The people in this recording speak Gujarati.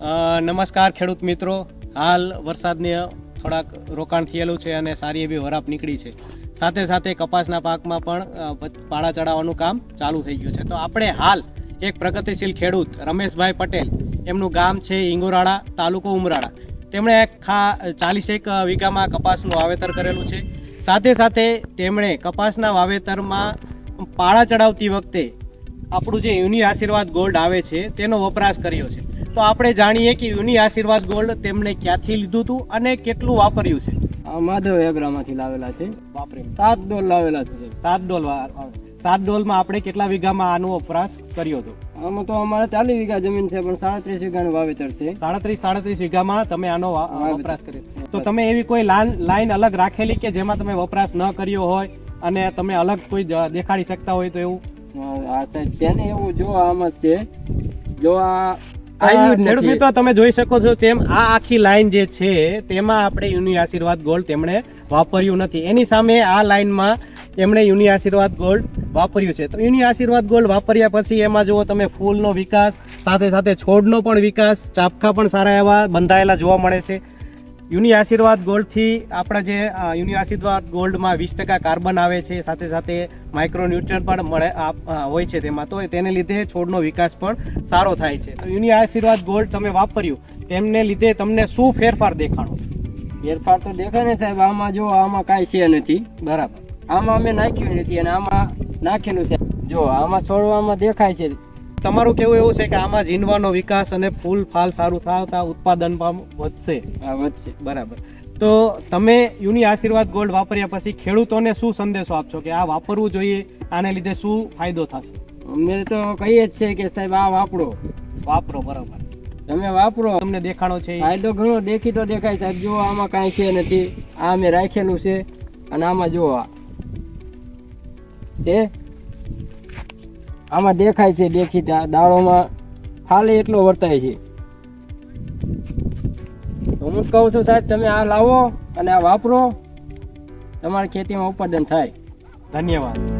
નમસ્કાર ખેડૂત મિત્રો. હાલ વરસાદને થોડાક રોકાણ થયેલું છે અને સારી એવી વરાપ નીકળી છે. સાથે સાથે કપાસના પાકમાં પણ પાળા ચડાવવાનું કામ ચાલુ થઈ ગયું છે. તો આપણે હાલ એક પ્રગતિશીલ ખેડૂત રમેશભાઈ પટેલ, એમનું ગામ છે ઇંગોરાળા તાલુકો ઉમરાળા. તેમણે ખા, ચાલીસેક વીઘામાં કપાસનું વાવેતર કરેલું છે. સાથે સાથે તેમણે કપાસના વાવેતરમાં પાળા ચડાવતી વખતે આપણું જે યુનિ આશીર્વાદ ગોલ્ડ આવે છે, તેનો વપરાશ કર્યો છે. તો આપણે જાણીએ કે યુની આશીર્વાદ ગોલ્ડ તેમણે ક્યાંથી લીધું હતું અને કેટલું વાપર્યું છે? આ માધવ એગ્રામાંથી લાવેલા છે. વાપરે સાત ડોલ લાવેલા છે. સાત ડોલ સાત ડોલમાં આપણે કેટલા વીઘામાં આનો વપરાશ કર્યો હતો? આમાં તો અમારે ચાલીસ વીઘા જમીન છે પણ સાડત્રીસ વીઘાનું વાવેતર છે. સાડત્રીસ સાડત્રીસ વીઘામાં તમે આનો વપરાશ કર્યો. તો તમે એવી કોઈ લાઈન અલગ રાખેલી કે જેમાં તમે વપરાશ ન કર્યો હોય અને તમે અલગ કોઈ દેખાડી શકતા હોય તો એવું? આ સાહેબ છે ને એવું જો આમાં છે. જો આ જ ખેડૂત મિત્રો તમે જોઈ શકો છો તેમ આ આખી લાઈન જે છે તેમાં આપણે યુનિ આશીર્વાદ ગોલ્ડ તેમણે વાપર્યું નથી. એની સામે આ લાઈનમાં એમણે યુનિ આશીર્વાદ ગોલ્ડ વાપર્યું છે. તો યુનિ આશીર્વાદ ગોલ્ડ વાપર્યા પછી એમાં જુઓ તમે ફૂલનો વિકાસ સાથે સાથે છોડનો પણ વિકાસ ચાપખા પણ સારા એવા બંધાયેલા જોવા મળે છે. યુની આશીર્વાદ ગોલ્ડથી આપણા જે યુનિ આશીર્વાદ ગોલ્ડમાં વીસ ટકા કાર્બન આવે છે, સાથે સાથે માઇક્રોન્યુટ્રન પણ મળે હોય છે તેમાં. તો તેને લીધે છોડનો વિકાસ પણ સારો થાય છે. તો યુની આશીર્વાદ ગોલ્ડ તમે વાપર્યું, તેમને લીધે તમને શું ફેરફાર દેખાણો? ફેરફાર તો દેખાય ને સાહેબ, આમાં જો, આમાં કાંઈ છે નથી. બરાબર. આમાં અમે નાખ્યું નથી અને આમાં નાખેલું છે. જો, આમાં છોડવામાં દેખાય છે. તમારું કેવું એવું છે કે આમાં જીનવાનો વિકાસ અને ફૂલ ફાલ સારું થતા ઉત્પાદન પણ વધશે? આ વધશે. બરાબર. તો તમે યુની આશીર્વાદ ગોલ્ડ વાપર્યા પછી ખેડૂતોને શું સંદેશો આપશો કે આ વાપરવું જોઈએ આને લીધે શું ફાયદો થશે? અમે તો કહીએ જ છે કે સાહેબ આ વાપરો. વાપરો બરાબર. તમે વાપરો. તમને દેખાણો છે ફાયદો ઘણો દેખી તો દેખાય સાહેબ. જુઓ આમાં કાંઈ છે નથી. આ અમે રાખેલું છે. અને આમાં જુઓ આ. છે? આમાં દેખાય છે દેખીતા દાળોમાં ખાલી એટલો વર્તાય છે. હું કહું છું સાહેબ, તમે આ લાવો અને આ વાપરો. તમારી ખેતીમાં ઉત્પાદન થાય. ધન્યવાદ.